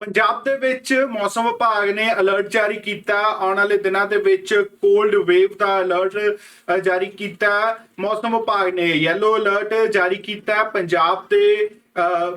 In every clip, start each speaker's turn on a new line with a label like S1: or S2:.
S1: ਪੰਜਾਬ ਦੇ ਵਿੱਚ ਮੌਸਮ ਵਿਭਾਗ ਨੇ ਅਲਰਟ ਜਾਰੀ ਕੀਤਾ। ਆਉਣ ਵਾਲੇ ਦਿਨਾਂ ਦੇ ਵਿੱਚ ਕੋਲਡ ਵੇਵ ਦਾ ਅਲਰਟ ਜਾਰੀ ਕੀਤਾ। ਮੌਸਮ ਵਿਭਾਗ ਨੇ ਯੈਲੋ ਅਲਰਟ ਜਾਰੀ ਕੀਤਾ। ਪੰਜਾਬ ਦੇ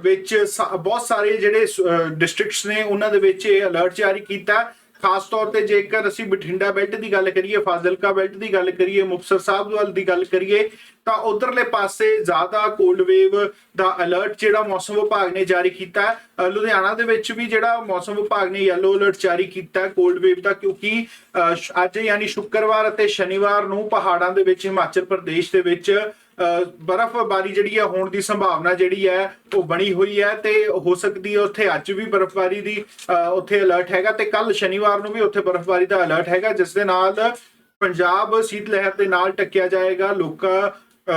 S1: ਵਿੱਚ ਸਾ- ਬਹੁਤ ਸਾਰੇ ਜਿਹੜੇ ਡਿਸਟ੍ਰਿਕਟਸ ਨੇ, ਉਹਨਾਂ ਦੇ ਵਿੱਚ ਇਹ ਅਲਰਟ ਜਾਰੀ ਕੀਤਾ। ਖਾਸ ਤੌਰ ਤੇ ਜੇਕਰ ਅਸੀਂ ਬਠਿੰਡਾ ਬੈਲਟ ਦੀ ਗੱਲ ਕਰੀਏ, ਫਾਜ਼ਿਲਕਾ ਬੈਲਟ ਦੀ ਗੱਲ ਕਰੀਏ, ਮੁਕਤਸਰ ਸਾਹਿਬ ਵੱਲ ਦੀ ਗੱਲ ਕਰੀਏ, ਤਾਂ ਉਧਰਲੇ ਪਾਸੇ ਜ਼ਿਆਦਾ ਕੋਲਡ ਵੇਵ ਦਾ ਅਲਰਟ ਜਿਹੜਾ ਮੌਸਮ ਵਿਭਾਗ ਨੇ ਜਾਰੀ ਕੀਤਾ ਲੁਧਿਆਣਾ ਦੇ ਵਿੱਚ ਵੀ ਜਿਹੜਾ ਮੌਸਮ ਵਿਭਾਗ ਨੇ ਯੈਲੋ ਅਲਰਟ ਜਾਰੀ ਕੀਤਾ ਕੋਲਡ ਵੇਵ ਦਾ, ਕਿਉਂਕਿ ਅੱਜ ਯਾਨੀ ਸ਼ੁੱਕਰਵਾਰ ਅਤੇ ਸ਼ਨੀਵਾਰ ਨੂੰ ਪਹਾੜਾਂ ਦੇ ਵਿੱਚ ਹਿਮਾਚਲ ਪ੍ਰਦੇਸ਼ ਦੇ ਵਿੱਚ ਬਰਫ਼ਬਾਰੀ ਜਿਹੜੀ ਹੈ ਹੋਣ ਦੀ ਸੰਭਾਵਨਾ ਜਿਹੜੀ ਹੈ ਉਹ ਬਣੀ ਹੋਈ ਹੈ ਤੇ ਹੋ ਸਕਦੀ ਹੈ ਉੱਥੇ ਅੱਜ ਵੀ ਬਰਫ਼ਬਾਰੀ ਦੀ ਉੱਥੇ ਅਲਰਟ ਹੈਗਾ ਤੇ ਕੱਲ ਸ਼ਨੀਵਾਰ ਨੂੰ ਵੀ ਉੱਥੇ ਬਰਫ਼ਬਾਰੀ ਦਾ ਅਲਰਟ ਹੈਗਾ ਜਿਸ ਦੇ ਨਾਲ ਪੰਜਾਬ ਸੀਤ ਲਹਿਰ ਦੇ ਨਾਲ ਟੱਕਿਆ ਜਾਏਗਾ ਲੋਕਾਂ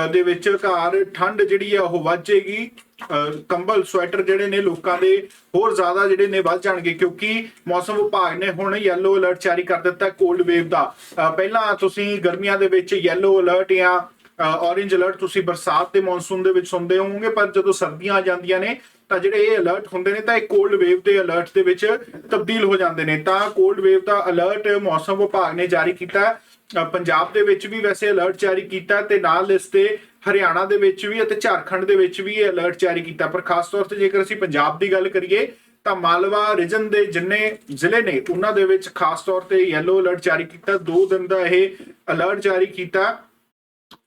S1: ਦੇ ਵਿੱਚ ਘਰ ਠੰਡ ਜਿਹੜੀ ਹੈ ਉਹ ਵੱਧ ਜਾਏਗੀ ਅ, ਕੰਬਲ ਸਵੈਟਰ ਜਿਹੜੇ ਨੇ ਲੋਕਾਂ ਦੇ ਹੋਰ ਜ਼ਿਆਦਾ ਜਿਹੜੇ ਨੇ ਵੱਧ ਜਾਣਗੇ ਕਿਉਂਕਿ ਮੌਸਮ ਵਿਭਾਗ ਨੇ ਹੁਣ ਯੈਲੋ ਅਲਰਟ ਜਾਰੀ ਕਰ ਦਿੱਤਾ ਕੋਲਡ ਵੇਵ ਦਾ। ਪਹਿਲਾਂ ਤੁਸੀਂ ਗਰਮੀਆਂ ਦੇ ਵਿੱਚ ਯੈਲੋ ਅਲਰਟ ਜਾਂ ਔਰੇਂਜ ਅਲਰਟ ਤੁਸੀਂ ਬਰਸਾਤ ਦੇ ਮੌਨਸੂਨ ਦੇ ਵਿੱਚ ਸੁਣਦੇ ਹੋਵੋਗੇ, ਪਰ ਜਦੋਂ ਸਰਦੀਆਂ ਆ ਜਾਂਦੀਆਂ ਨੇ, ਤਾਂ ਜਿਹੜੇ ਇਹ ਅਲਰਟ ਹੁੰਦੇ ਨੇ, ਤਾਂ ਇਹ ਕੋਲਡ ਵੇਵ ਦੇ ਅਲਰਟ ਦੇ ਵਿੱਚ ਤਬਦੀਲ ਹੋ ਜਾਂਦੇ ਨੇ। ਤਾਂ ਕੋਲਡ ਵੇਵ ਦਾ ਅਲਰਟ ਮੌਸਮ ਵਿਭਾਗ ਨੇ ਜਾਰੀ ਕੀਤਾ। ਪੰਜਾਬ ਦੇ ਵਿੱਚ ਵੀ ਵੈਸੇ ਅਲਰਟ ਜਾਰੀ ਕੀਤਾ ਤੇ ਨਾਲ ਇਸ ਤੇ ਹਰਿਆਣਾ ਦੇ ਵਿੱਚ ਵੀ ਅਤੇ ਝਾਰਖੰਡ ਦੇ ਵਿੱਚ ਵੀ ਇਹ ਅਲਰਟ ਜਾਰੀ ਕੀਤਾ। ਪਰ ਖਾਸ ਤੌਰ ਤੇ ਜੇਕਰ ਅਸੀਂ ਪੰਜਾਬ ਦੀ ਗੱਲ ਕਰੀਏ, ਤਾਂ ਮਾਲਵਾ, ਰੀਜਨ ਦੇ ਜਿੰਨੇ ਜ਼ਿਲ੍ਹੇ ਨੇ, ਉਹਨਾਂ ਦੇ ਵਿੱਚ ਖਾਸ ਤੌਰ ਤੇ ਯੈਲੋ ਅਲਰਟ ਜਾਰੀ ਕੀਤਾ। 2 ਦਿਨ ਦਾ ਇਹ ਅਲਰਟ ਜਾਰੀ ਕੀਤਾ।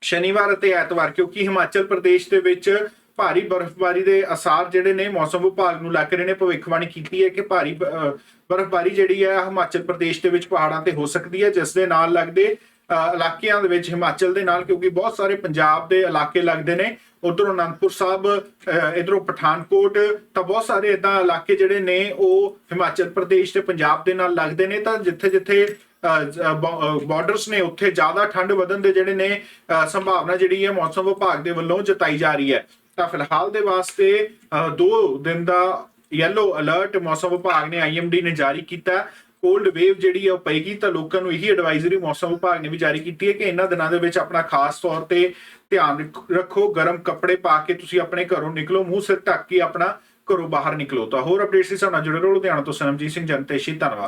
S1: ਸ਼ਨੀਵਾਰ ਅਤੇ ਐਤਵਾਰ, ਕਿਉਂਕਿ ਹਿਮਾਚਲ ਪ੍ਰਦੇਸ਼ ਦੇ ਵਿੱਚ ਭਾਰੀ ਬਰਫ਼ਬਾਰੀ ਦੇ ਅਸਾਰ ਜਿਹੜੇ ਨੇ, ਮੌਸਮ ਵਿਭਾਗ ਨੂੰ ਲੱਗ ਰਹੇ ਨੇ ਭਵਿੱਖਬਾਣੀ ਕੀਤੀ ਹੈ ਕਿ ਭਾਰੀ ਬਰਫ਼ਬਾਰੀ ਜਿਹੜੀ ਹੈ ਹਿਮਾਚਲ ਪ੍ਰਦੇਸ਼ ਦੇ ਵਿੱਚ ਪਹਾੜਾਂ ਤੇ ਹੋ ਸਕਦੀ ਹੈ, ਜਿਸ ਦੇ ਨਾਲ ਲੱਗਦੇ ਇਲਾਕਿਆਂ ਦੇ ਵਿੱਚ ਹਿਮਾਚਲ ਦੇ ਨਾਲ, ਕਿਉਂਕਿ ਬਹੁਤ ਸਾਰੇ ਪੰਜਾਬ ਦੇ ਇਲਾਕੇ ਲੱਗਦੇ ਨੇ। ਉਧਰੋਂ ਅਨੰਦਪੁਰ ਸਾਹਿਬ ਇਧਰੋਂ ਪਠਾਨਕੋਟ, ਤਾਂ ਬਹੁਤ ਸਾਰੇ ਇਦਾਂ ਇਲਾਕੇ ਜਿਹੜੇ ਨੇ, ਉਹ ਹਿਮਾਚਲ ਪ੍ਰਦੇਸ਼ ਤੇ ਪੰਜਾਬ ਦੇ ਨਾਲ ਲੱਗਦੇ ਨੇ, ਤਾਂ ਜਿੱਥੇ ਜਿੱਥੇ ਬਾਰਡਰਸ ਨੇ ਉੱਥੇ ਜ਼ਿਆਦਾ ਠੰਡ ਵਧਣ ਦੇ ਜਿਹੜੇ ਨੇ ਅਹ, ਸੰਭਾਵਨਾ ਜਿਹੜੀ ਹੈ ਮੌਸਮ ਵਿਭਾਗ ਦੇ ਵੱਲੋਂ ਜਤਾਈ ਜਾ ਰਹੀ ਹੈ। ਤਾਂ ਫਿਲਹਾਲ ਦੇ ਵਾਸਤੇ 2 ਦਿਨ ਦਾ ਯੈਲੋ ਅਲਰਟ ਮੌਸਮ ਵਿਭਾਗ ਨੇ ਆਈਐਮਡੀ ਨੇ ਜਾਰੀ ਕੀਤਾ। ਕੋਲਡ ਵੇਵ ਜਿਹੜੀ ਹੈ ਉਹ ਪਏਗੀ ਤਾਂ ਲੋਕਾਂ ਨੂੰ ਇਹੀ ਐਡਵਾਈਜ਼ਰੀ ਮੌਸਮ ਵਿਭਾਗ ਨੇ ਵੀ ਜਾਰੀ ਕੀਤੀ ਹੈ ਕਿ ਇਹਨਾਂ ਦਿਨਾਂ ਦੇ ਵਿੱਚ ਆਪਣਾ ਖਾਸ ਤੌਰ ਤੇ ਧਿਆਨ ਰੱਖੋ ਗਰਮ ਕੱਪੜੇ ਪਾ ਕੇ ਤੁਸੀਂ ਆਪਣੇ ਘਰੋਂ ਨਿਕਲੋ ਮੂੰਹ ਸਿਰ ਢੱਕ ਕੇ ਆਪਣਾ ਘਰੋਂ ਬਾਹਰ ਨਿਕਲੋ। ਤਾਂ ਹੋਰ ਅਪਡੇਟਸ ਲਈ ਨਾਲ ਜੁੜੇ ਰਹੋ ਲੁਧਿਆਣਾ ਤੋਂ ਸਨਮਜੀਤ ਸਿੰਘ ਜਨਤੇਸ਼ੀ ਧੰਨਵਾਦ।